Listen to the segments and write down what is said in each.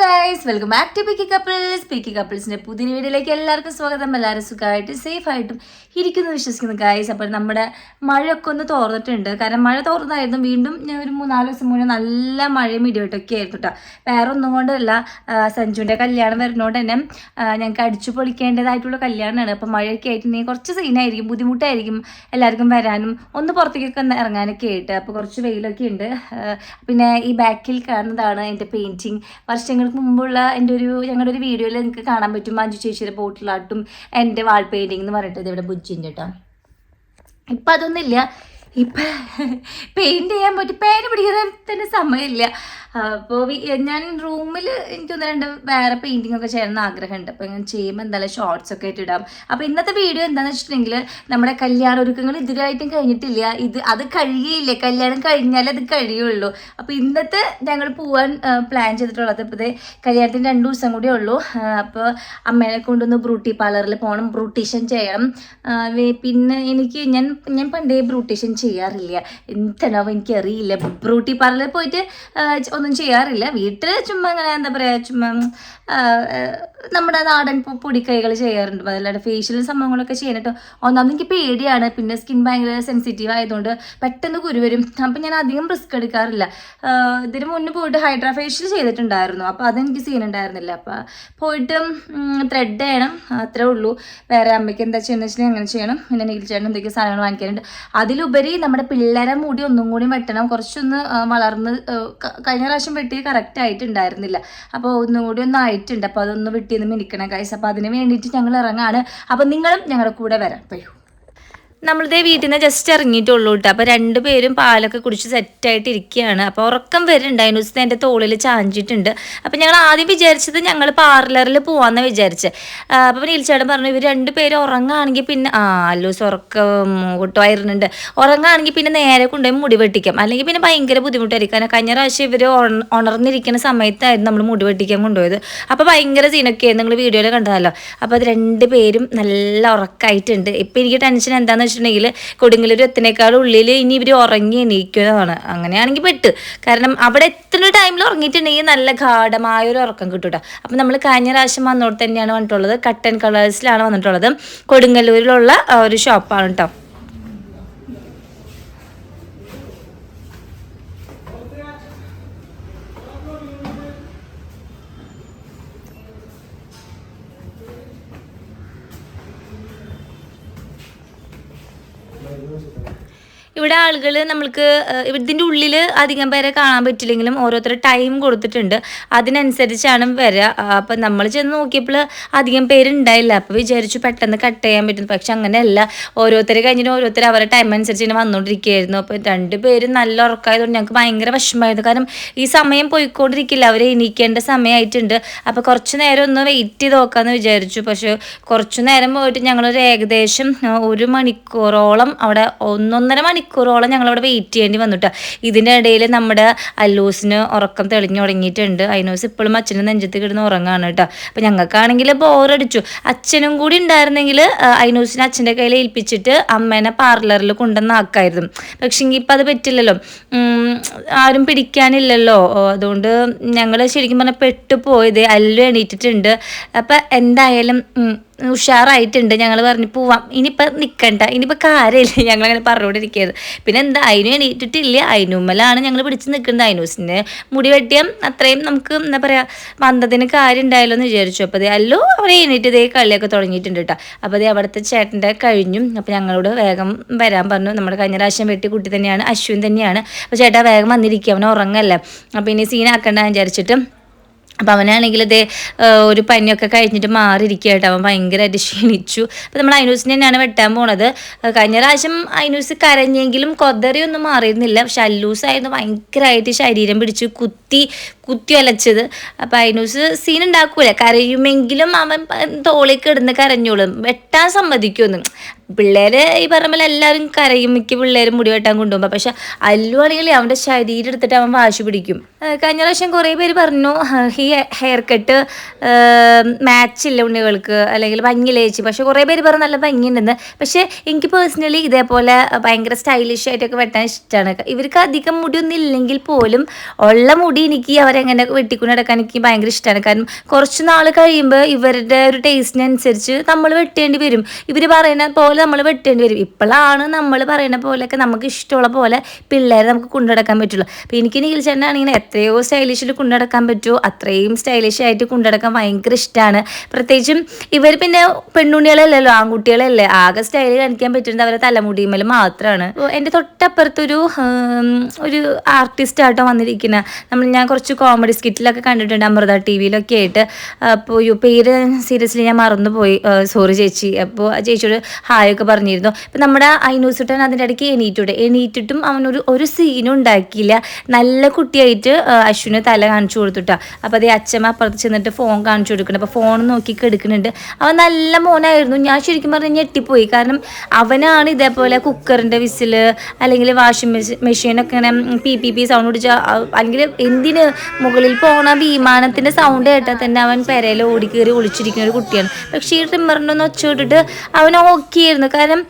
Guys welcome back to picky couples picky കപ്പിൾസിന്റെ പുതിയ വീഡിയോയിലേക്ക് എല്ലാവർക്കും സ്വാഗതം. എല്ലാവരും സുഖമായിട്ട് സേഫ് ആയിട്ടും ഇരിക്കുന്നു വിശ്വസിക്കുന്നു ഗൈസ് അപ്പോൾ നമ്മുടെ മഴയൊക്കെ ഒന്ന് തോർന്നിട്ടുണ്ട്. കാരണം മഴ തോർന്നായിരുന്നു. വീണ്ടും ഞാൻ ഒരു മൂന്നാൽ ദിവസം മുന്നേ നല്ല മഴയും ഇടിവെട്ടൊക്കെ ആയിരുന്നു കേട്ടോ വേറെ ഒന്നും കൊണ്ടല്ല സഞ്ജുവിന്റെ കല്യാണം വരുന്നതുകൊണ്ട് തന്നെ ഞങ്ങൾക്ക് അടിച്ചു പൊളിക്കേണ്ടതായിട്ടുള്ള കല്യാണമാണ് അപ്പോൾ മഴയൊക്കെ ആയിട്ടുണ്ടെങ്കിൽ കുറച്ച് സീനായിരിക്കും ബുദ്ധിമുട്ടായിരിക്കും എല്ലാവർക്കും വരാനും. ഒന്ന് പുറത്തേക്കൊക്കെ ഒന്ന് ഇറങ്ങാനൊക്കെ ആയിട്ട്. അപ്പോൾ കുറച്ച് വെയിലൊക്കെ ഉണ്ട്. പിന്നെ ഈ ബാക്കിൽ കാണുന്നതാണ് എന്റെ പെയിന്റിങ് വർഷങ്ങൾക്ക് മുമ്പുള്ള എന്റെ ഒരു ഞങ്ങളുടെ ഒരു വീഡിയോയിൽ നിങ്ങൾക്ക് കാണാൻ പറ്റും. മഞ്ജു ചേച്ചിയുടെ ബോട്ടിലാട്ടും എന്റെ വാൾ പെയിന്റിംഗ് എന്ന് പറഞ്ഞിട്ട് ഇവിടെ ബുജ്ജിന്റെ കേട്ടോ ഇപ്പം അതൊന്നുമില്ല. ഇപ്പം പെയിന്റ് ചെയ്യാൻ പറ്റും പേര് പിടിക്കാൻ തന്നെ സമയമില്ല. അപ്പോൾ ഞാൻ റൂമിൽ എനിക്കൊന്ന് രണ്ട് വേറെ പെയിന്റിംഗ് ഒക്കെ ചെയ്യണമെന്ന് ആഗ്രഹമുണ്ട്. അപ്പോൾ ഞാൻ ചെയ്യുമ്പോൾ എന്തായാലും ഷോർട്സ് ഒക്കെ ആയിട്ട് ഇടാം. അപ്പോൾ ഇന്നത്തെ വീഡിയോ എന്താണെന്ന് വെച്ചിട്ടുണ്ടെങ്കിൽ നമ്മുടെ കല്യാണ ഒരുക്കങ്ങൾ ഇതിലായിട്ടും കഴിഞ്ഞിട്ടില്ല. ഇത് അത് കഴിയില്ല കല്യാണം കഴിഞ്ഞാലേ അത് കഴിയുള്ളൂ. അപ്പോൾ ഇന്നത്തെ ഞങ്ങൾ പോവാൻ പ്ലാൻ ചെയ്തിട്ടുള്ളത് ഇപ്പോൾ ദേ കല്യാണത്തിന് രണ്ട് ദിവസം കൂടിയേ ഉള്ളൂ. അപ്പോൾ അമ്മേനെ കൊണ്ടൊന്ന് ബ്രൂട്ടി പാർലറിൽ പോകണം ബ്രൂട്ടീഷ്യൻ ചെയ്യണം. പിന്നെ എനിക്ക് ഞാൻ ഞാൻ പണ്ടേ ബ്രൂട്ടീഷ്യൻ ചെയ്യാറില്ല. എന്താണോ എനിക്കറിയില്ല. ബ്രൂട്ടി പാർലറിൽ പോയിട്ട് ച- ഒന്നും ചെയ്യാറില്ല. വീട്ടിൽ ചുമ്മാ അങ്ങനെ എന്താ പറയുക ചുമ്മാ നമ്മുടെ നാടൻ പൊടിക്കൈകൾ ചെയ്യാറുണ്ട്. അതല്ലാണ്ട് ഫേഷ്യൽ സംഭവങ്ങളൊക്കെ ചെയ്യാനായിട്ട് ഒന്നാമത് എനിക്ക് പേടിയാണ്. പിന്നെ സ്കിൻ ഭയങ്കര സെൻസിറ്റീവ് ആയതുകൊണ്ട് പെട്ടെന്ന് കുരു വരും. അപ്പം ഞാൻ അധികം റിസ്ക് എടുക്കാറില്ല. ഇതിന് മുന്നേ പോയിട്ട് ഹൈഡ്രാ ഫേഷ്യൽ ചെയ്തിട്ടുണ്ടായിരുന്നു. അപ്പോൾ അതെനിക്ക് സീൻ ഉണ്ടായിരുന്നില്ല. അപ്പോൾ പോയിട്ട് ത്രെഡ് ചെയ്യണം. അത്രേ ഉള്ളൂ. വേറെ അമ്മയ്ക്ക് എന്താ ചെയ്യുന്നത് വെച്ചിട്ടുണ്ടെങ്കിൽ അങ്ങനെ ചെയ്യണം. പിന്നെ നീൽ ചേട്ടൻ എന്തൊക്കെ സാധനങ്ങൾ വാങ്ങിക്കാനുണ്ട് അതിലുപരി നമ്മുടെ പിള്ളേരെ മുടി ഒന്നും കൂടി വെട്ടണം. കുറച്ചൊന്ന് വളർന്ന് കഴിഞ്ഞ പ്രാവശ്യം വെട്ടി കറക്റ്റ് ആയിട്ടുണ്ടായിരുന്നില്ല. അപ്പോൾ ഒന്നും കൂടി ഒന്ന് ആയിട്ടുണ്ട് അപ്പോൾ അതൊന്ന് വെട്ടിയൊന്ന് മിനിക്കണം കൈസ് അപ്പോൾ അതിന് വേണ്ടിയിട്ട് ഞങ്ങൾ ഇറങ്ങാണ്. അപ്പോൾ നിങ്ങളും ഞങ്ങളുടെ കൂടെ വരാം. അയ്യോ. നമ്മളിതേ വീട്ടിൽ നിന്ന് ജസ്റ്റ് ഇറങ്ങിയിട്ടുള്ളൂ കേട്ടോ അപ്പോൾ രണ്ടുപേരും പാലൊക്കെ കുടിച്ച് സെറ്റായിട്ട് ഇരിക്കുകയാണ് അപ്പോൾ ഉറക്കം വരുന്നുണ്ട് അതിന് ദിവസത്തെ എന്റെ തോളിൽ ചാഞ്ചിട്ടുണ്ട്. അപ്പോൾ ഞങ്ങൾ ആദ്യം വിചാരിച്ചത് ഞങ്ങൾ പാർലറിൽ പോകാമെന്ന് വിചാരിച്ച്. അപ്പോൾ നീൽച്ചേട്ടൻ പറഞ്ഞു ഇവർ രണ്ടുപേരും ഉറങ്ങുകയാണെങ്കിൽ പിന്നെ ആ അല്ലൂസ് ഉറക്കം കൂട്ടുമായിരുന്നുണ്ട് ഉറങ്ങുകയാണെങ്കിൽ പിന്നെ നേരെ കൊണ്ടുപോയി മുടി വെട്ടിക്കാം. അല്ലെങ്കിൽ പിന്നെ ഭയങ്കര ബുദ്ധിമുട്ടായിരിക്കും. കാരണം കഴിഞ്ഞ പ്രാവശ്യം ഇവർ ഉണർന്നിരിക്കുന്ന സമയത്തായിരുന്നു നമ്മൾ മുടി വെട്ടിക്കാൻ കൊണ്ടുപോയത്. അപ്പോൾ ഭയങ്കര സീനൊക്കെയായിരുന്നു നിങ്ങൾ വീഡിയോയിൽ കണ്ടതല്ലോ. അപ്പോൾ അത് രണ്ടുപേരും നല്ല ഉറക്കമായിട്ടുണ്ട് ഇപ്പോൾ എനിക്ക് ടെൻഷൻ എന്താണെന്ന് വെച്ചിട്ടുണ്ടെങ്കിൽ കൊടുങ്ങല്ലൂർ എത്തുന്നേക്കാൾ ഉള്ളിൽ ഇനി ഇവർ ഉറങ്ങി എണീക്കുന്നതാണ് അങ്ങനെയാണെങ്കിൽ പെട്ട്. കാരണം അവിടെ എത്തുന്ന ടൈമിൽ ഉറങ്ങിയിട്ടുണ്ടെങ്കിൽ നല്ല ഗാഠമായ ഒരു ഉറക്കം കിട്ടും കേട്ടോ അപ്പം നമ്മൾ കഴിഞ്ഞ പ്രാവശ്യം വന്നോട്ട് തന്നെയാണ് വന്നിട്ടുള്ളത്. കട്ടൻ കളേഴ്സിലാണ് വന്നിട്ടുള്ളത്. കൊടുങ്ങല്ലൂരിലുള്ള ഒരു ഷോപ്പാണ് കേട്ടോ ഇവിടെ ആളുകൾ നമ്മൾക്ക് ഇതിന്റെ ഉള്ളിൽ അധികം പേരെ കാണാൻ പറ്റില്ലെങ്കിലും ഓരോരുത്തർ ടൈം കൊടുത്തിട്ടുണ്ട്. അതിനനുസരിച്ചാണ് വരിക അപ്പം നമ്മൾ ചെന്ന് നോക്കിയപ്പോൾ അധികം പേരുണ്ടായില്ല അപ്പോൾ വിചാരിച്ചു പെട്ടെന്ന് കട്ട് ചെയ്യാൻ പറ്റുന്നു പക്ഷെ അങ്ങനെയല്ല. ഓരോരുത്തർ കഴിഞ്ഞിട്ട് ഓരോരുത്തർ അവരുടെ ടൈം അനുസരിച്ച് ഇങ്ങനെ വന്നുകൊണ്ടിരിക്കുകയായിരുന്നു അപ്പോൾ രണ്ട് പേരും നല്ല ഉറക്കമായതുകൊണ്ട് ഞങ്ങൾക്ക് ഭയങ്കര വിഷമമായിരുന്നു. കാരണം ഈ സമയം പോയിക്കൊണ്ടിരിക്കില്ല. അവർ എണീക്കേണ്ട സമയമായിട്ടുണ്ട് അപ്പോൾ കുറച്ച് നേരം ഒന്ന് വെയിറ്റ് ചെയ്ത് നോക്കാമെന്ന് വിചാരിച്ചു. പക്ഷേ കുറച്ച് നേരം പോയിട്ട് ഞങ്ങളൊരു ഏകദേശം ഒരു മണിക്കൂറോളം അവിടെ ഒന്നൊന്നര മണിക്കൂറോളം ഞങ്ങളവിടെ വെയിറ്റ് ചെയ്യേണ്ടി വന്നിട്ട്. ഇതിന്റെ ഇടയിൽ നമ്മുടെ അല്ലൂസിന് ഉറക്കം തെളിഞ്ഞു തുടങ്ങിയിട്ടുണ്ട്. അയിനൂസ് ഇപ്പോഴും അച്ഛനും നെഞ്ചത്ത് കിടന്ന് ഉറങ്ങാണ് കേട്ടോ. അപ്പം ഞങ്ങൾക്കാണെങ്കിൽ ബോറടിച്ചു. അച്ഛനും കൂടി ഉണ്ടായിരുന്നെങ്കിൽ അയിനൂസിനെ അച്ഛന്റെ കയ്യിൽ ഏൽപ്പിച്ചിട്ട് അമ്മേനെ പാർലറിൽ കൊണ്ടുവന്നാക്കായിരുന്നു പക്ഷേ ഇപ്പം അത് പറ്റില്ലല്ലോ. ആരും പിടിക്കാനില്ലല്ലോ. അതുകൊണ്ട് ഞങ്ങൾ ശരിക്കും പറഞ്ഞാൽ പെട്ടുപോയത്. അല്ലു എണീറ്റിട്ടുണ്ട്. അപ്പം എന്തായാലും ഉഷാറായിട്ടുണ്ട്. ഞങ്ങൾ പറഞ്ഞു പോവാം. ഇനിയിപ്പോൾ നിൽക്കണ്ട ഇനിയിപ്പോൾ കാര്യമില്ല. ഞങ്ങളങ്ങനെ പറഞ്ഞുകൊണ്ടിരിക്കുന്നത് പിന്നെ എന്താ അതിനും എണീറ്റിട്ടില്ല. അതിനുമ്മലാണ് ഞങ്ങൾ പിടിച്ച് നിൽക്കുന്നത്. അതിനൂസിന്റെ മുടി വെട്ടിയാൽ അത്രയും നമുക്ക് എന്താ പറയുക വന്നതിന് കാര്യം ഉണ്ടായല്ലോ എന്ന് വിചാരിച്ചു. അപ്പോൾ അതേ അല്ലോ അവരെ എണീറ്റ് ഇതേ കളിയൊക്കെ തുടങ്ങിയിട്ടുണ്ട് കേട്ടോ. അപ്പോൾ അതേ അവിടുത്തെ ചേട്ടന്റെ കഴിഞ്ഞു. അപ്പോൾ ഞങ്ങളോട് വേഗം വരാൻ പറഞ്ഞു. നമ്മുടെ കഴിഞ്ഞ പ്രാവശ്യം വെട്ടി കുട്ടി തന്നെയാണ് അശ്വിൻ തന്നെയാണ്. അപ്പോൾ ചേട്ടാ വേഗം വന്നിരിക്കുക അവനെ ഉറങ്ങല്ലേ. അപ്പോൾ ഇനി സീനാക്കണ്ട വിചാരിച്ചിട്ട് അപ്പം അവനാണെങ്കിൽ ഏഹ്, ഒരു പനിയൊക്കെ കഴിഞ്ഞിട്ട് മാറിയിരിക്കുകയായിട്ട് അവൻ ഭയങ്കരമായിട്ട് ക്ഷീണിച്ചു. അപ്പം നമ്മൾ അൈനൂസിനെ തന്നെയാണ് വെട്ടാൻ പോണത്. കഴിഞ്ഞ പ്രാവശ്യം അൈനൂസ് കരഞ്ഞെങ്കിലും കൊതറിയൊന്നും മാറിയിരുന്നില്ല. പക്ഷെ അല്ലൂസായിരുന്നു ഭയങ്കരമായിട്ട് ശരീരം പിടിച്ച് കുത്തി കുത്തി അലച്ചത്. അപ്പം അൈനൂസ് സീൻ ഉണ്ടാക്കൂല. കരയുമെങ്കിലും അവൻ തോളിൽ കിടന്ന് കരഞ്ഞോളും. വെട്ടാൻ സമ്മതിക്കുമെന്ന് പിള്ളേര് ഈ പറഞ്ഞ പോലെ എല്ലാവരും കരയും. മിക്ക പിള്ളേരും മുടി വെട്ടാൻ കൊണ്ടുപോകുമ്പോൾ പക്ഷെ അല്ലു ആണെങ്കിൽ അവന്റെ ശരീരം എടുത്തിട്ട് അവൻ വാശി പിടിക്കും. കഴിഞ്ഞ പ്രാവശ്യം കുറേ പേര് പറഞ്ഞു ഹെയർ കട്ട് മാച്ചില്ല ഉണ്ണികൾക്ക് അല്ലെങ്കിൽ ഭംഗിയില്ല ചേച്ചി പക്ഷെ കുറേ പേര് പറഞ്ഞ് നല്ല ഭംഗിയുണ്ടെന്ന്. പക്ഷേ എനിക്ക് പേഴ്സണലി ഇതേപോലെ ഭയങ്കര സ്റ്റൈലിഷ് ആയിട്ടൊക്കെ വെട്ടാൻ ഇഷ്ടമാണ് ഇവർക്ക് അധികം മുടിയൊന്നും ഇല്ലെങ്കിൽ പോലും ഉള്ള മുടി എനിക്ക് അവരെങ്ങനെ വെട്ടിക്കൊണ്ട് നടക്കാൻ എനിക്ക് ഭയങ്കര ഇഷ്ടമാണ് കാരണം കുറച്ച് നാൾ കഴിയുമ്പോൾ ഇവരുടെ ഒരു ടേസ്റ്റിനനുസരിച്ച് നമ്മൾ വെട്ടേണ്ടി വരും. ഇവർ പറയുന്ന പോലെ നമ്മൾ വെട്ടേണ്ടി വരും. ഇപ്പോഴാണ് നമ്മൾ പറയുന്ന പോലെയൊക്കെ നമുക്ക് ഇഷ്ടമുള്ള പോലെ പിള്ളേരെ നമുക്ക് കൊണ്ടുനടക്കാൻ പറ്റുള്ളൂ. അപ്പോൾ എനിക്ക് നീൽ ചേട്ടനാണെങ്കിൽ എത്രയോ സ്റ്റൈലിഷിൽ കൊണ്ടുനടക്കാൻ പറ്റുമോ? അത്രയും സ്റ്റൈലിഷ് ആയിട്ട് കൊണ്ടുനടക്കാൻ ഭയങ്കര ഇഷ്ടമാണ് പ്രത്യേകിച്ചും ഇവർ പിന്നെ പെണ്ണുണികളല്ലല്ലോ ആൺകുട്ടികളല്ലേ. ആകെ സ്റ്റൈൽ കാണിക്കാൻ പറ്റുന്നത് അവരെ തലമുടിമേൽ മാത്രമാണ് എന്റെ തൊട്ടപ്പുറത്തൊരു ഒരു ആർട്ടിസ്റ്റ് ആട്ടോ വന്നിരിക്കുന്ന. നമ്മൾ ഞാൻ കുറച്ച് കോമഡി സ്കിറ്റിലൊക്കെ കണ്ടിട്ടുണ്ട് അമൃത ടി വിയിലൊക്കെ ആയിട്ട്. അപ്പോൾ പേര് സീരിയസ്ലി ഞാൻ മറന്നുപോയി. സോറി ചേച്ചി. അപ്പോൾ ചേച്ചിയോട് ഹായ് ഒക്കെ പറഞ്ഞിരുന്നു. അപ്പം നമ്മുടെ അയിനൂസുട്ടൻ അതിന്റെ ഇടയ്ക്ക് എണീറ്റിട്ട് എണീറ്റിട്ടും അവനൊരു ഒരു സീനും ഉണ്ടാക്കിയില്ല. നല്ല കുട്ടിയായിട്ട് അശ്വിന് തല കാണിച്ചു കൊടുത്തുട്ടാ. അപ്പോൾ അതേ അച്ഛമ്മ അപ്പുറത്ത് ചെന്നിട്ട് ഫോൺ കാണിച്ചു കൊടുക്കുന്നുണ്ട്. അപ്പോൾ ഫോൺ നോക്കി എടുക്കുന്നുണ്ട് അവൻ നല്ല മോനായിരുന്നു. ഞാൻ ശരിക്കും പറഞ്ഞാൽ ഞെട്ടിപ്പോയി. കാരണം അവനാണ് ഇതേപോലെ കുക്കറിന്റെ വിസിൽ അല്ലെങ്കിൽ വാഷിംഗ് മെഷീൻ മെഷീനൊക്കെ ഇങ്ങനെ പി പി പി സൗണ്ട് പിടിച്ച അല്ലെങ്കിൽ എന്തിന് മുകളിൽ പോണ വിമാനത്തിന്റെ സൗണ്ട് കേട്ടാൽ തന്നെ അവൻ പെരയിൽ ഓടിക്കേറി ഒളിച്ചിരിക്കുന്ന ഒരു കുട്ടിയാണ്. പക്ഷേ ഈ ട്രിമ്മറിന്റെ ഒന്ന് ഒച്ച വിട്ടിട്ട് അവൻ ഓക്കെ ആയിരുന്നു. കാരണം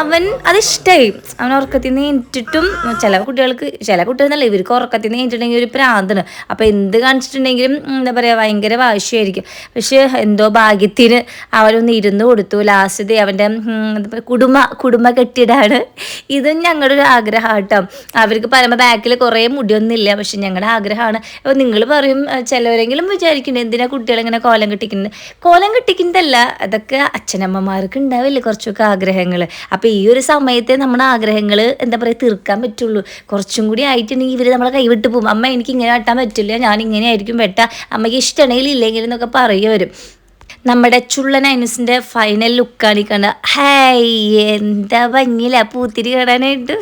അവൻ അത് ഇഷ്ടമായി അവൻ ഉറക്കത്തിൽ നിന്ന് ഏറ്റിട്ടും ചില കുട്ടികൾക്ക് ചില കുട്ടികളെന്നല്ല ഇവർക്ക് ഉറക്കത്തിൽ നിന്ന് ഏറ്റിട്ടുണ്ടെങ്കിൽ ഒരു പ്രാന്താണ്. അപ്പോൾ എന്ത് കാണിച്ചിട്ടുണ്ടെങ്കിലും ഉം, എന്താ പറയുക ഭയങ്കര വാശിയായിരിക്കും. പക്ഷേ എന്തോ ഭാഗ്യത്തിന് അവനൊന്ന് ഇരുന്ന് കൊടുത്തു. ലാസ്റ്റ് അവന്റെ കുടുംബ കുടുംബ കെട്ടിടാണ്. ഇതും ഞങ്ങളുടെ ഒരു ആഗ്രഹം കേട്ടോ അവർക്ക് പറയുമ്പോൾ ബാക്കിൽ കുറേ മുടിയൊന്നുമില്ല പക്ഷെ ഞങ്ങളുടെ ആഗ്രഹമാണ്. അപ്പോൾ നിങ്ങൾ പറയും ചിലവരെങ്കിലും വിചാരിക്കുന്നു എന്തിനാ കുട്ടികൾ ഇങ്ങനെ കോലം കെട്ടിക്കുന്നത് കോലം കെട്ടിക്കുന്നതല്ല അതൊക്കെ അച്ഛനമ്മമാർക്ക് ഉണ്ടാവില്ലേ കുറച്ചൊക്കെ ആഗ്രഹങ്ങൾ അപ്പോൾ ഈ ഒരു സമയത്തെ നമ്മുടെ ആഗ്രഹങ്ങൾ എന്താ പറയുക തീർക്കാൻ പറ്റുള്ളൂ. കുറച്ചും കൂടി ആയിട്ടുണ്ടെങ്കിൽ ഇവർ നമ്മളെ കൈവിട്ട് പോകും. അമ്മ എനിക്ക് ഇങ്ങനെ വെട്ടാൻ പറ്റില്ല ഞാൻ ഇങ്ങനെ ആയിരിക്കും വെട്ടാ അമ്മയ്ക്ക് ഇഷ്ടമാണെങ്കിൽ ഇല്ലെങ്കിൽ എന്നൊക്കെ പറയുവരും നമ്മുടെ ചുള്ളൻ അനുസിന്റെ ഫൈനൽ ലുക്കാണ് ഈ കണ്ട ഹായ് എന്താ ഭംഗിയില്ല പൂത്തിരി കാണാനായിട്ട്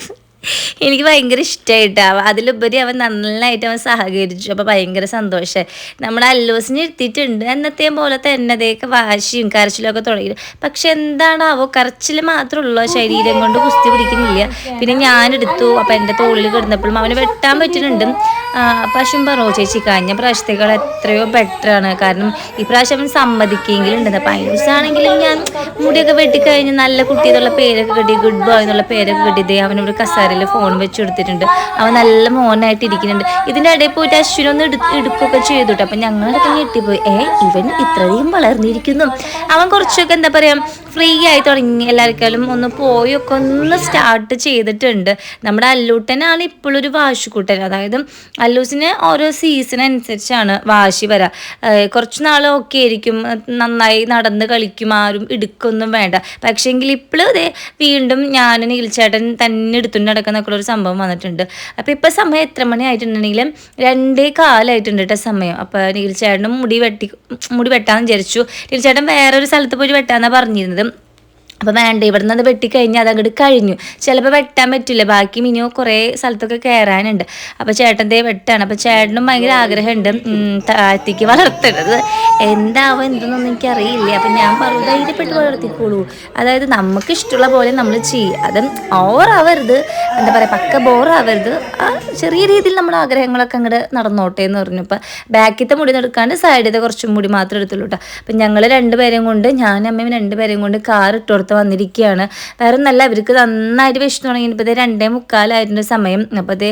എനിക്ക് ഭയങ്കര ഇഷ്ടമായിട്ട് അതിലുപരി അവൻ നന്നായിട്ട് അവൻ സഹകരിച്ചു. അപ്പോൾ ഭയങ്കര സന്തോഷമായി നമ്മൾ അല്ലോസിന് ഇരുത്തിയിട്ടുണ്ട്. എന്നത്തെയും പോലെ തന്നെ അതേക്ക് വാശിയും കരച്ചിലൊക്കെ തുടങ്ങി. പക്ഷെ എന്താണാവോ കരച്ചിൽ മാത്രമുള്ളൂ ശരീരം കൊണ്ട് കുസ്തി പിടിക്കുന്നില്ല. പിന്നെ ഞാനെടുത്തു. അപ്പോൾ എന്റെ തോളിൽ കിടന്നപ്പോഴും അവന് വെട്ടാൻ പറ്റുന്നുണ്ട്. പശുവും പറഞ്ഞു ചേച്ചി കഴിഞ്ഞ പ്രാവശ്യത്തേക്കാൾ എത്രയോ ബെറ്ററാണ്. കാരണം ഈ പ്രാവശ്യം അവൻ സമ്മതിക്കെങ്കിലും അപ്പം അതിനുസാണെങ്കിലും ഞാൻ മുടിയൊക്കെ വെട്ടിക്കഴിഞ്ഞ് നല്ല കുട്ടി എന്നുള്ള പേരൊക്കെ കിട്ടി. ഗുഡ് ബോയ് എന്നുള്ള പേരൊക്കെ കിട്ടി. അവനൊരു കസാരയിൽ ഫോൺ വെച്ച് കൊടുത്തിട്ടുണ്ട്. അവൻ നല്ല മോനായിട്ട് ഇരിക്കുന്നുണ്ട്. ഇതിന്റെ ഇടയിൽ പോയിട്ട് അശ്വിനൊന്ന് എടു എടുക്കുകയൊക്കെ ചെയ്തു കേട്ടോ അപ്പം തന്നെ ഞെട്ടിപ്പോയി ഏ ഇവൻ ഇത്രയും വളർന്നിരിക്കുന്നു. അവൻ കുറച്ചൊക്കെ എന്താ പറയുക ഫ്രീ ആയി തുടങ്ങി. എല്ലാവർക്കാലും ഒന്ന് പോയൊക്കെ ഒന്ന് സ്റ്റാർട്ട് ചെയ്തിട്ടുണ്ട്. നമ്മുടെ അല്ലൂട്ടനാണ് ഇപ്പോഴൊരു വാശിക്കൂട്ടൻ. അതായത് അല്ലൂസിന് ഓരോ സീസൺ അനുസരിച്ചാണ് വാശി വരാ. കുറച്ച് നാൾ ഓക്കെ ആയിരിക്കും. നന്നായി നടന്ന് കളിക്കും. ആരും എടുക്കൊന്നും വേണ്ട. പക്ഷേങ്കിൽ ഇപ്പോഴും ഇതേ വീണ്ടും ഞാൻ നീൽച്ചേട്ടൻ തന്നെ എടുത്തുകൊണ്ട് നടക്കുന്നൊക്കെ ഒരു സംഭവം വന്നിട്ടുണ്ട്. അപ്പോൾ ഇപ്പോൾ സമയം എത്ര മണി ആയിട്ടുണ്ടെങ്കിലും രണ്ടേ കാലായിട്ടുണ്ട് കേട്ടോ സമയം. അപ്പോൾ നീൽച്ചേട്ടനും മുടി വെട്ടി മുടി വെട്ടാന്ന് വിചാരിച്ചു. നീൽച്ചേട്ടൻ വേറൊരു സ്ഥലത്ത് പോയി വെട്ടാന്നാണ് പറഞ്ഞിരുന്നത്. അപ്പോൾ വേണ്ട ഇവിടെ നിന്ന് അത് അങ്ങോട്ട് കഴിഞ്ഞു. ചിലപ്പോൾ വെട്ടാൻ പറ്റില്ല. ബാക്കി മിനിയോ കുറേ സ്ഥലത്തൊക്കെ കയറാനുണ്ട് അപ്പോൾ ചേട്ടന്റെ വെട്ടാണ്. അപ്പോൾ ചേട്ടനും ഭയങ്കര ആഗ്രഹമുണ്ട്. താഴ്ത്തിക്ക് വളർത്തരുത്. എന്താവും എന്തെന്നൊന്നും എനിക്കറിയില്ല. അപ്പം ഞാൻ പറഞ്ഞു ധൈര്യപ്പെട്ട് വളർത്തിക്കോളൂ. അതായത് നമുക്ക് ഇഷ്ടമുള്ള പോലെ നമ്മൾ ചെയ്യുക അത് ഓവറാവരുത്. എന്താ പറയുക പക്ക ബോറാവരുത്. ആ ചെറിയ രീതിയിൽ നമ്മുടെ ആഗ്രഹങ്ങളൊക്കെ അങ്ങോട്ട് നടന്നോട്ടെ എന്ന് പറഞ്ഞു. ഇപ്പം ബാക്കിത്തെ മുടി നടക്കാണ്ട് സൈഡിലത്തെ കുറച്ചും മുടി മാത്രം എടുത്തുള്ളൂ കേട്ടോ അപ്പം ഞങ്ങൾ രണ്ടുപേരെയും കൊണ്ട് ഞാനും അമ്മയും രണ്ടുപേരെയും കൊണ്ട് കാർ ഇട്ട് കൊടുത്ത് വന്നിരിക്കുകയാണ്. വേറെ നല്ല ഇവർക്ക് നന്നായിട്ട് വിഷ്ണു തുടങ്ങി ഇപ്പോൾ ഇത് രണ്ടേ മുക്കാലായിരുന്നു സമയം. അപ്പോൾ അത്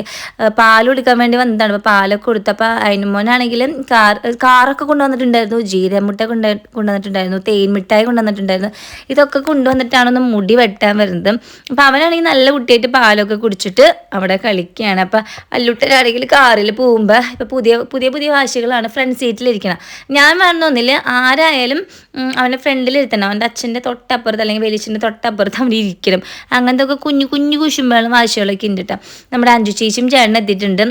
പാൽ കുടിക്കാൻ വേണ്ടി വന്നതാണ്. അപ്പോൾ പാലൊക്കെ കൊടുത്തപ്പോൾ അതിന് മോനാണെങ്കിൽ കാർ കാറൊക്കെ കൊണ്ടുവന്നിട്ടുണ്ടായിരുന്നു. ജീരമുട്ട കൊണ്ട് കൊണ്ടുവന്നിട്ടുണ്ടായിരുന്നു. തേൻ മിഠായി കൊണ്ടുവന്നിട്ടുണ്ടായിരുന്നു. ഇതൊക്കെ കൊണ്ടുവന്നിട്ടാണ് ഒന്ന് മുടി വെട്ടാൻ വരുന്നത്. അപ്പോൾ അവനാണെങ്കിൽ നല്ല കുട്ടിയായിട്ട് പാലൊക്കെ കുടിച്ചിട്ട് അവിടെ കളിക്കുകയാണ്. അപ്പോൾ അല്ലുട്ടനാണെങ്കിൽ കാറിൽ പോകുമ്പോൾ ഇപ്പോൾ പുതിയ പുതിയ പുതിയ വാശികളാണ് ഫ്രണ്ട് സീറ്റിലിരിക്കണം ഞാൻ വേണമെന്നൊന്നില്ല ആരായാലും അവന്റെ ഫ്രണ്ടിലിരുത്തണം. അവന്റെ അച്ഛന്റെ തൊട്ടപ്പുറത്ത് അല്ലെങ്കിൽ വലിയച്ഛന്റെ തൊട്ടപ്പുറത്ത് അവർ ഇരിക്കണം. അങ്ങനത്തെ ഒക്കെ കുഞ്ഞു കുഞ്ഞു കുശുമ്പകളും വാശികളൊക്കെ ഉണ്ട് കേട്ടോ നമ്മുടെ അഞ്ചു ചേച്ചിയും ചേട്ടൻ എത്തിയിട്ടുണ്ട്.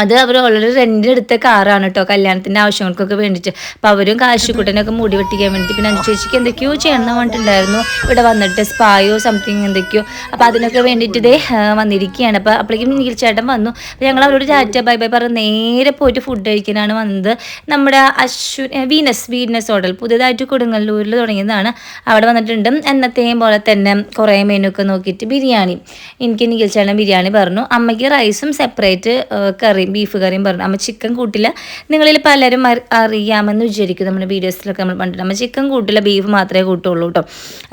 അത് അവർ ഓൾറെഡി റെന്റ് എടുത്ത കാറാണ് കേട്ടോ കല്യാണത്തിന്റെ ആവശ്യങ്ങൾക്കൊക്കെ വേണ്ടിട്ട്. അപ്പോൾ അവരും കാശുക്കുട്ടനൊക്കെ മുടി വെട്ടിക്കാൻ വേണ്ടിയിട്ട് പിന്നെ ചേച്ചിക്ക് എന്തൊക്കെയോ ചെയ്യണം എന്ന് പറഞ്ഞിട്ടുണ്ടായിരുന്നു. ഇവിടെ വന്നിട്ട് സ്പായോ സംതിങ് എന്തൊക്കെയോ. അപ്പോൾ അതിനൊക്കെ വേണ്ടിയിട്ട് ഇതേ വന്നിരിക്കുകയാണ്. അപ്പോൾ അപ്പോഴേക്കും നീൽ ചേട്ടൻ വന്നു. അപ്പോൾ ഞങ്ങൾ അവരോട് ചാറ്റ ബൈ ബൈ പറഞ്ഞ് നേരെ പോയിട്ട് ഫുഡ് കഴിക്കാനാണ് വന്നത്. നമ്മുടെ അശ്വ വീനസ് വീനസ് ഹോട്ടൽ. പുതിയതായിട്ട് കൊടുങ്ങല്ലൂരിൽ തുടങ്ങിയതാണ്. അവിടെ വന്നിട്ടുണ്ട്. എന്നത്തെയും പോലെ തന്നെ കുറേ മെനു ഒക്കെ നോക്കിയിട്ട് ബിരിയാണി. എനിക്ക് നീൽ ചേട്ടൻ ബിരിയാണി പറഞ്ഞു. അമ്മയ്ക്ക് റൈസും സെപ്പറേറ്റ് കറിയും കറിയും ബീഫ് കറിയും പറഞ്ഞു അമ്മ ചിക്കൻ കൂട്ടില്ല. നിങ്ങളിൽ പലരും അറിയാമെന്ന് വിചാരിക്കും നമ്മുടെ വീഡിയോസിലൊക്കെ നമ്മൾ പണ്ടിട്ട് അമ്മ ചിക്കൻ കൂട്ടില്ല ബീഫ് മാത്രമേ കൂട്ടുള്ളൂ കേട്ടോ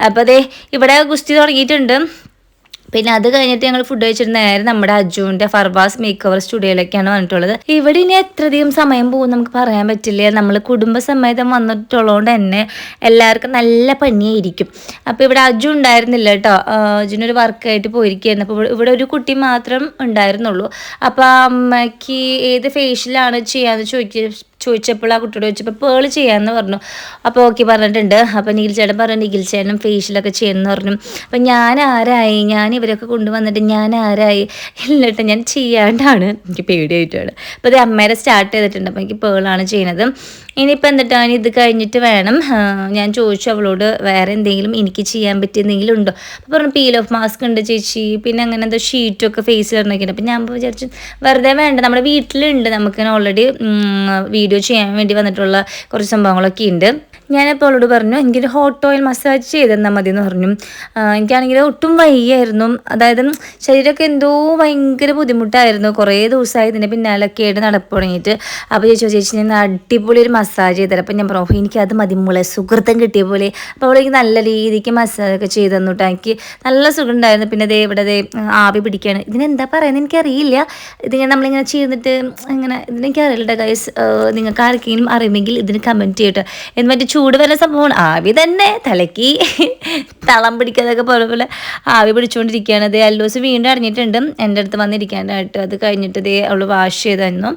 അപ്പോൾ അതെ ഇവിടെ ഗുസ്തി തുടങ്ങിയിട്ടുണ്ട്. പിന്നെ അത് കഴിഞ്ഞിട്ട് ഞങ്ങൾ ഫുഡ് കഴിച്ചിട്ട് നേരെ നമ്മുടെ അജുവിന്റെ ഫർബാസ് മേക്ക് ഓവർ സ്റ്റുഡിയോയിലേക്കാണ് വന്നിട്ടുള്ളത്. ഇവിടെ ഇനി എത്രയധികം സമയം പോകും നമുക്ക് പറയാൻ പറ്റില്ല. നമ്മൾ കുടുംബസമേതം വന്നിട്ടുള്ളതുകൊണ്ട് തന്നെ എല്ലാവർക്കും നല്ല പണിയായിരിക്കും അപ്പോൾ ഇവിടെ അജു ഉണ്ടായിരുന്നില്ല കേട്ടോ. അജുനൊരു വർക്കായിട്ട് പോയിരിക്കുകയായിരുന്നു. അപ്പോൾ ഇവിടെ ഒരു കുട്ടി മാത്രം ഉണ്ടായിരുന്നുള്ളൂ. അപ്പോൾ അമ്മയ്ക്ക് ഏത് ഫേഷ്യലാണ് ചെയ്യാന്ന് ചോദിക്കുക ചോദിച്ചപ്പോൾ ആ കുട്ടിയോട് ചോദിച്ചപ്പോൾ പേൾ ചെയ്യാമെന്ന് പറഞ്ഞു. അപ്പോൾ ഓക്കെ പറഞ്ഞിട്ടുണ്ട്. അപ്പോൾ നിഖിൽ ചേട്ടൻ പറഞ്ഞു നിഖിൽ ചേട്ടനും ഫേഷ്യലൊക്കെ ചെയ്യുമെന്ന് പറഞ്ഞു. അപ്പം ഞാൻ ആരായി? ഞാൻ ഇവരൊക്കെ കൊണ്ടുവന്നിട്ട് ഞാൻ ആരായി? ഇല്ലട്ടെ ഞാൻ ചെയ്യാണ്ടാണ്. എനിക്ക് പേടിയായിട്ടാണ്. അപ്പോൾ ഇത് അമ്മേരെ സ്റ്റാർട്ട് ചെയ്തിട്ടുണ്ട്. അപ്പോൾ എനിക്ക് പേളാണ് ചെയ്യുന്നത് ഇനിയിപ്പോൾ എന്നിട്ടാണ് ഇത് കഴിഞ്ഞിട്ട് വേണം. ഞാൻ ചോദിച്ചു അവളോട് വേറെ എന്തെങ്കിലും എനിക്ക് ചെയ്യാൻ പറ്റിയ എന്തെങ്കിലും ഉണ്ടോ? അപ്പോൾ പറഞ്ഞു പീൽ ഓഫ് മാസ്ക് ഉണ്ട് ചേച്ചി. പിന്നെ അങ്ങനെ എന്തോ ഷീറ്റൊക്കെ ഫേസിൽ ഇറങ്ങിയിട്ടുണ്ട്. അപ്പോൾ ഞാൻ വിചാരിച്ചു വെറുതെ വേണ്ട. നമ്മുടെ വീട്ടിലുണ്ട്. നമുക്ക് ഓൾറെഡി ചെയ്യാൻ വേണ്ടി വന്നിട്ടുള്ള കുറച്ച് സംഭവങ്ങളൊക്കെ ഉണ്ട്. ഞാനപ്പോൾ അവളോട് പറഞ്ഞു എനിക്കൊരു ഹോട്ട് ഓയിൽ മസാജ് ചെയ്ത് തന്നാൽ മതി എന്ന് പറഞ്ഞു എനിക്കാണെങ്കിൽ ഒട്ടും വയ്യായിരുന്നു. അതായത് ശരീരമൊക്കെ എന്തോ ഭയങ്കര ബുദ്ധിമുട്ടായിരുന്നു. കുറേ ദിവസമായി ഇതിന്റെ പിന്നാലൊക്കെ ആയിട്ട് നടപ്പ് തുടങ്ങിയിട്ട്. അപ്പോൾ ചേച്ചി ചേച്ചി ഞാൻ അടിപൊളി ഒരു മസാജ് ചെയ്തത് അപ്പം ഞാൻ പറഞ്ഞു എനിക്കത് മതി മോളെ. സുഹൃത്തം കിട്ടിയ പോലെ. അപ്പോൾ അവളെനിക്ക് നല്ല രീതിക്ക് മസാജ് ഒക്കെ ചെയ്ത് തന്നു എനിക്ക് നല്ല സുഖം ഉണ്ടായിരുന്നു പിന്നെ ദേ ഇവിടെ ദേ ആവി പിടിക്കുകയാണ്. ഇതിനെന്താ പറയുന്നത് എനിക്കറിയില്ല. ഇതിങ്ങനെ നമ്മളിങ്ങനെ ചെയ്തിട്ട് ഇങ്ങനെ ഇതിനെനിക്കറിയില്ല ഗൈസ് നിങ്ങൾക്ക് ആർക്കെങ്കിലും അറിയുമെങ്കിൽ ഇതിന് കമന്റ് ചെയ്യട്ടെ. എന്ന് മറ്റേ ചൂട് വരുന്ന സംഭവമാണ്. ആവി തന്നെ തലയ്ക്ക് തളം പിടിക്കാതൊക്കെ പോലെ പോലെ ആവി പിടിച്ചുകൊണ്ടിരിക്കുകയാണ് അതേ അല്ലോസ് വീണ്ടും അറിഞ്ഞിട്ടുണ്ട് എന്റെ അടുത്ത് വന്നിരിക്കാനായിട്ട് അത് കഴിഞ്ഞിട്ട് ദേ അവൾ വാഷ് ചെയ്ത് തന്നു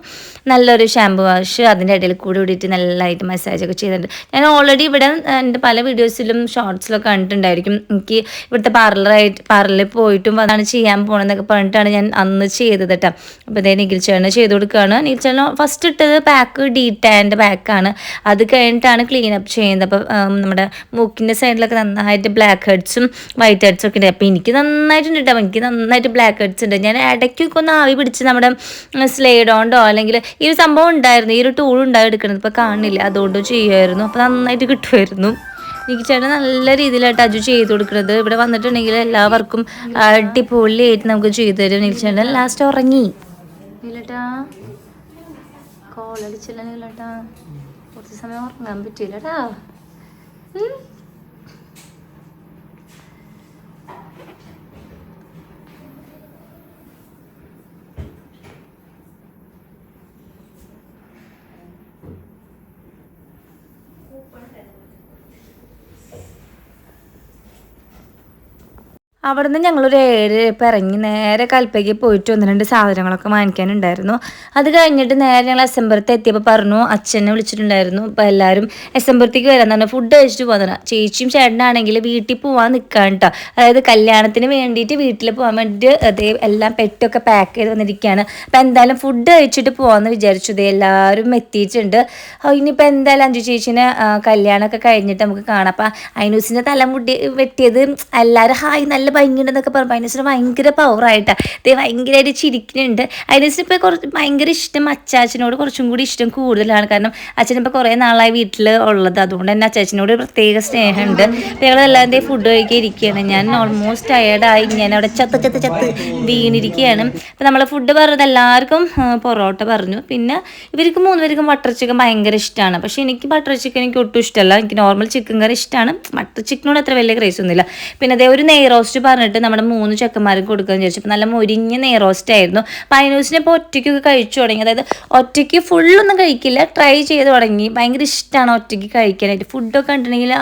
നല്ലൊരു ഷാമ്പു വാഷ് അതിന്റെ ഇടയിൽ കൂടി കൂടിയിട്ട് നല്ലതായിട്ട് മസാജ് ഒക്കെ ചെയ്തിട്ടുണ്ട്. ഞാൻ ഓൾറെഡി ഇവിടെ എന്റെ പല വീഡിയോസിലും ഷോർട്സിലൊക്കെ കണ്ടിട്ടുണ്ടായിരിക്കും. എനിക്ക് ഇവിടുത്തെ പാർലറായിട്ട് പാർലറിൽ പോയിട്ടും അതാണ് ചെയ്യാൻ പോകണമെന്നൊക്കെ പറഞ്ഞിട്ടാണ് ഞാൻ അന്ന് ചെയ്തത് കേട്ടോ. അപ്പോൾ ഇതേ നിഖിൽ ചേട്ടന് ചെയ്ത് കൊടുക്കുകയാണ്. നിഖിൽ ചേട്ടൻ ഫസ്റ്റ് ഇട്ടത് പാക്ക് ഡീ ടാന്റെ പാക്കാണ് അത് കഴിഞ്ഞിട്ടാണ് ക്ലീൻ ചെയ്യുന്നത്. അപ്പോൾ നമ്മുടെ മൂക്കിന്റെ സൈഡിലൊക്കെ നന്നായിട്ട് ബ്ലാക്ക് ഹെഡ്സും വൈറ്റ് ഹെഡ്സും ഒക്കെ ഉണ്ട്. അപ്പോൾ എനിക്ക് നന്നായിട്ടുണ്ട് കേട്ടോ എനിക്ക് നന്നായിട്ട് ബ്ലാക്ക് ഹെഡ്സ് ഉണ്ട്. ഞാൻ ഇടയ്ക്കൊക്കെ ഒന്ന് ആവി പിടിച്ച് നമ്മുടെ സ്ലേഡോണ്ടോ അല്ലെങ്കിൽ ഈ ഒരു സംഭവം ഉണ്ടായിരുന്നു. ഈ ഒരു ടൂൾ ഉണ്ടായി എടുക്കുന്നത് ഇപ്പോൾ കാണില്ല. അതുകൊണ്ട് ചെയ്യുമായിരുന്നു. അപ്പോൾ നന്നായിട്ട് കിട്ടുമായിരുന്നു. എനിക്ക് ചേട്ടൻ നല്ല രീതിയിലായിട്ട് അജു ചെയ്ത് കൊടുക്കുന്നത് ഇവിടെ വന്നിട്ടുണ്ടെങ്കിൽ എല്ലാവർക്കും അടിപൊളിയായിട്ട് നമുക്ക് ചെയ്തു തരും. എനിക്ക് ചേട്ടൻ ലാസ്റ്റ് ഉറങ്ങി. നീലട്ടാ കോളടിച്ചില്ല നീലട്ടാ കുറച്ച് സമയം ഉറങ്ങാൻ പറ്റിയില്ലട്ടാ അവിടുന്ന് ഞങ്ങളൊരു ഏഴ് പിറങ്ങി നേരെ കൽപ്പയ്ക്ക് പോയിട്ട് ഒന്ന് രണ്ട് സാധനങ്ങളൊക്കെ വാങ്ങിക്കാനുണ്ടായിരുന്നു. അത് കഴിഞ്ഞിട്ട് നേരെ ഞങ്ങൾ എസംബർത്ത് എത്തിയപ്പോൾ പറഞ്ഞു അച്ഛനെ വിളിച്ചിട്ടുണ്ടായിരുന്നു. അപ്പോൾ എല്ലാവരും എസംബർത്തേക്ക് വരാൻ തന്നെ ഫുഡ് കഴിച്ചിട്ട് പോകുന്നത് ചേച്ചിയും ചേട്ടനാണെങ്കിൽ വീട്ടിൽ പോകാൻ നിൽക്കാൻ കേട്ടോ അതായത് കല്യാണത്തിന് വേണ്ടിയിട്ട് വീട്ടിൽ പോകാൻ വേണ്ടിയിട്ട് അതേ എല്ലാം പെട്ടൊക്കെ പാക്ക് ചെയ്ത് വന്നിരിക്കുകയാണ് അപ്പോൾ എന്തായാലും ഫുഡ് കഴിച്ചിട്ട് പോകാമെന്ന് വിചാരിച്ചു. ഇത് എല്ലാവരും എത്തിയിട്ടുണ്ട്. ഇനിയിപ്പോൾ എന്തായാലും അഞ്ചു ചേച്ചീനെ കല്യാണമൊക്കെ കഴിഞ്ഞിട്ട് നമുക്ക് കാണാം. അപ്പം അയനൂസിന്റെ തലമുടി വെട്ടിയത് എല്ലാവരും ഹായ് നല്ല ഭംഗിയുണ്ടെന്നൊക്കെ പറഞ്ഞു. അൈനൂസിന് ഭയങ്കര പവറായിട്ടാണ് ഇത് ഭയങ്കരമായിട്ട് ചിരിക്കുന്നുണ്ട്. അൈനൂസിന് ഇപ്പോൾ കുറച്ച് ഭയങ്കര ഇഷ്ടം അച്ചാച്ചനോട് കുറച്ചും കൂടി ഇഷ്ടം കൂടുതലാണ്. കാരണം അച്ഛനിപ്പോൾ കുറേ നാളായി വീട്ടിൽ ഉള്ളത്. അതുകൊണ്ട് തന്നെ അച്ചാച്ചനോട് പ്രത്യേക സ്നേഹമുണ്ട്. അപ്പോൾ ഞങ്ങൾ എല്ലാവരുടെയും ഫുഡ് കഴിക്കാൻ ഇരിക്കുകയാണ്. ഞാൻ ഓൾമോസ്റ്റ് ടയേർഡായി ഞാൻ അവിടെ ചത്ത് ചത്ത് ചത്ത് വീണിരിക്കുകയാണ്. അപ്പോൾ നമ്മൾ ഫുഡ് പറഞ്ഞത് എല്ലാവർക്കും പൊറോട്ട പറഞ്ഞു. പിന്നെ ഇവർക്ക് മൂന്ന് പേർക്കും ബട്ടർ ചിക്കൻ ഭയങ്കര ഇഷ്ടമാണ് പക്ഷേ എനിക്ക് ബട്ടർ ചിക്കൻ എനിക്ക് ഒട്ടും ഇഷ്ടമല്ല. എനിക്ക് നോർമൽ ചിക്കൻ കറി ഇഷ്ടമാണ് ബട്ടർ ചിക്കനോട് അത്ര വലിയ ക്രേസ് ഒന്നുമില്ല. പിന്നെ അതേ ഒരു നെയ് റോസ്റ്റ് പറഞ്ഞിട്ട് നമ്മുടെ മൂന്ന് ചെക്കന്മാർക്ക് കൊടുക്കാൻ വിചാരിച്ചു നല്ല മുരിങ്ങ നെയ് റോസ്റ്റ് ആയിരുന്നു. പൈനൂസിനെ ഇപ്പോൾ ഒറ്റയ്ക്കൊക്കെ കഴിച്ചു തുടങ്ങി. അതായത് ഒറ്റയ്ക്ക് ഫുള്ളൊന്നും കഴിക്കില്ല. ട്രൈ ചെയ്ത് തുടങ്ങി. ഭയങ്കര ഇഷ്ടമാണ് ഒറ്റയ്ക്ക് കഴിക്കാനായിട്ട്. ഫുഡൊക്കെ കണ്ടിട്ടുണ്ടെങ്കിൽ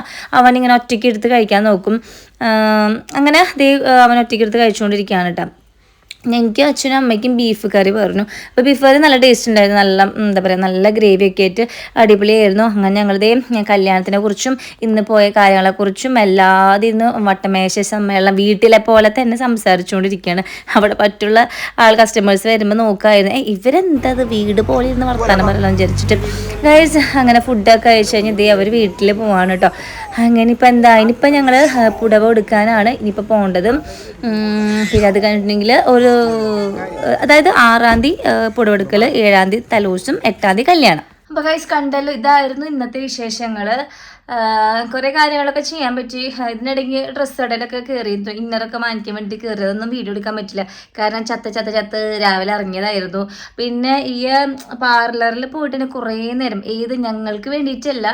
അവനിങ്ങനെ ഒറ്റയ്ക്ക് എടുത്ത് കഴിക്കാൻ നോക്കും. അങ്ങനെ ദേ അവൻ ഒറ്റയ്ക്ക് എടുത്ത് കഴിച്ചുകൊണ്ടിരിക്കുകയാണ് കേട്ടോ. എനിക്ക് അച്ഛനും അമ്മയ്ക്കും ബീഫ് കറി പറഞ്ഞു. അപ്പോൾ ബീഫ് കറി നല്ല ടേസ്റ്റ് ഉണ്ടായിരുന്നു. നല്ല എന്താ പറയുക നല്ല ഗ്രേവി ഒക്കെ ആയിട്ട് അടിപൊളിയായിരുന്നു. അങ്ങനെ ഞങ്ങളുടെ കല്യാണത്തിനെ കുറിച്ചും ഇന്ന് പോയ കാര്യങ്ങളെക്കുറിച്ചും എല്ലാതും ഇന്ന് വട്ടമേശ സമ്മേളനം വീട്ടിലെ പോലെ തന്നെ സംസാരിച്ചുകൊണ്ടിരിക്കുകയാണ്. അവിടെ പറ്റുള്ള ആൾ കസ്റ്റമേഴ്സ് വരുമ്പോൾ നോക്കായിരുന്നു. ഏ ഇവരെന്താ വീട് പോലെ ഇരുന്ന് വർത്താനം പറയണമെന്ന് വിചാരിച്ചിട്ട്. ഗൈസ് അങ്ങനെ ഫുഡൊക്കെ കഴിച്ച് കഴിഞ്ഞാൽ ഇതേ അവർ വീട്ടിൽ പോവാണ് കേട്ടോ അങ്ങനെ ഇപ്പം എന്താ ഇനിയിപ്പോൾ ഞങ്ങൾ പുടവ എടുക്കാനാണ് ഇനിയിപ്പോൾ പോകേണ്ടത്. പിന്നെ അത് കഴിഞ്ഞിട്ടുണ്ടെങ്കിൽ ഒരു അതായത് ആറാം തീയതി പുടവെടുക്കൽ ഏഴാം തീയതി തലോസും എട്ടാം തീയതി കല്യാണം. അപ്പോൾ ഗൈസ് കണ്ടല്ലോ ഇതായിരുന്നു ഇന്നത്തെ വിശേഷങ്ങൾ കുറേ കാര്യങ്ങളൊക്കെ ചെയ്യാൻ പറ്റി. ഇതിനിടയ്ക്ക് ഡ്രസ്സ് കടയിലൊക്കെ കയറി ഇന്നറൊക്കെ മാനിക്കാൻ വേണ്ടി കയറിയതൊന്നും വീഡിയോ എടുക്കാൻ പറ്റില്ല. കാരണം ചത്ത ചത്ത ചത്ത് രാവിലെ ഇറങ്ങിയതായിരുന്നു. പിന്നെ ഈ പാർലറിൽ പോയിട്ട് കുറേ നേരം ഏത് ഞങ്ങൾക്ക് വേണ്ടിയിട്ടല്ല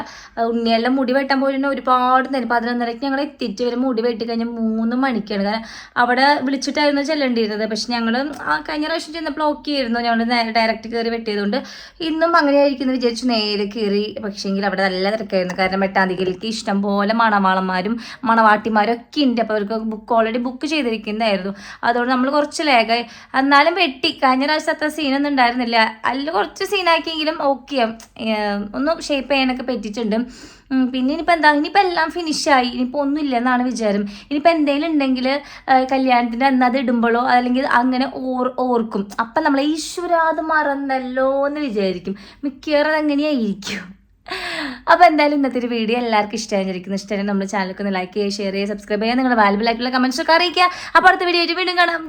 ഉണ്ണിയെല്ലാം മുടി വെട്ടാൻ പോയിട്ട് ഒരുപാട് നേരം പതിനൊന്നരയ്ക്ക് ഞങ്ങൾ എത്തിയിട്ട് വരും മുടി വെട്ടി കഴിഞ്ഞാൽ മൂന്ന് മണിക്കാണ്. കാരണം അവിടെ വിളിച്ചിട്ടായിരുന്നു ചെല്ലേണ്ടിയിരുന്നത്. പക്ഷെ ഞങ്ങൾ കഴിഞ്ഞ പ്രാവശ്യം ചെന്നപ്പോൾ ഓക്കെ ആയിരുന്നു. ഞങ്ങൾ ഡയറക്റ്റ് കയറി വെട്ടിയതുകൊണ്ട് ഇന്നും അങ്ങനെ ആയിരിക്കുന്നു വിചാരിച്ചു നേരെ കയറി പക്ഷേങ്കിൽ അവിടെ നല്ല തിരക്കായിരുന്നു. കാരണം ഇഷ്ടം പോലെ മണവാളന്മാരും മണവാട്ടിമാരും ഒക്കെ ഉണ്ട്. അപ്പോൾ അവർക്ക് ബുക്ക് ഓൾറെഡി ബുക്ക് ചെയ്തിരിക്കുന്നതായിരുന്നു അതുകൊണ്ട് നമ്മൾ കുറച്ച് ലേഖായി എന്നാലും വെട്ടി. കഴിഞ്ഞ പ്രാവശ്യം അത്ര സീനൊന്നും ഉണ്ടായിരുന്നില്ല. അല്ല കുറച്ച് സീനാക്കിയെങ്കിലും ഓക്കെ ഒന്ന് ഷേപ്പ് ചെയ്യാനൊക്കെ പറ്റിയിട്ടുണ്ട്. പിന്നെ ഇനിയിപ്പോൾ എന്താ? ഇനിയിപ്പോൾ എല്ലാം ഫിനിഷായി ഇനിയിപ്പോൾ ഒന്നും എന്നാണ് വിചാരം. ഇനിയിപ്പോൾ എന്തെങ്കിലും ഉണ്ടെങ്കിൽ കല്യാണത്തിന്റെ അന്ന് അത് ഇടുമ്പോഴോ അല്ലെങ്കിൽ അങ്ങനെ ഓർ ഓർക്കും. അപ്പം നമ്മൾ ഈശ്വരാത് മറന്നല്ലോ എന്ന് വിചാരിക്കും. മിക്കവാറും അങ്ങനെയായിരിക്കും അപ്പോൾ എന്തായാലും ഇന്നത്തെ ഒരു വീഡിയോ എല്ലാവർക്കും ഇഷ്ടമായിരിക്കുന്നു. ഇഷ്ടമായി നമ്മുടെ ചാനലൊക്കെ ഒന്ന് ലൈക്ക് ചെയ്യുക ഷെയർ ചെയ്യുക സബ്സ്ക്രൈബ് ചെയ്യുക. നിങ്ങളുടെ വാല്യബിൾ ആയിട്ടുള്ള കമന്റ്സ് ഒക്കെ അറിയിക്കുക. അപ്പോൾ അടുത്ത വീഡിയോ വീണ്ടും കാണാം.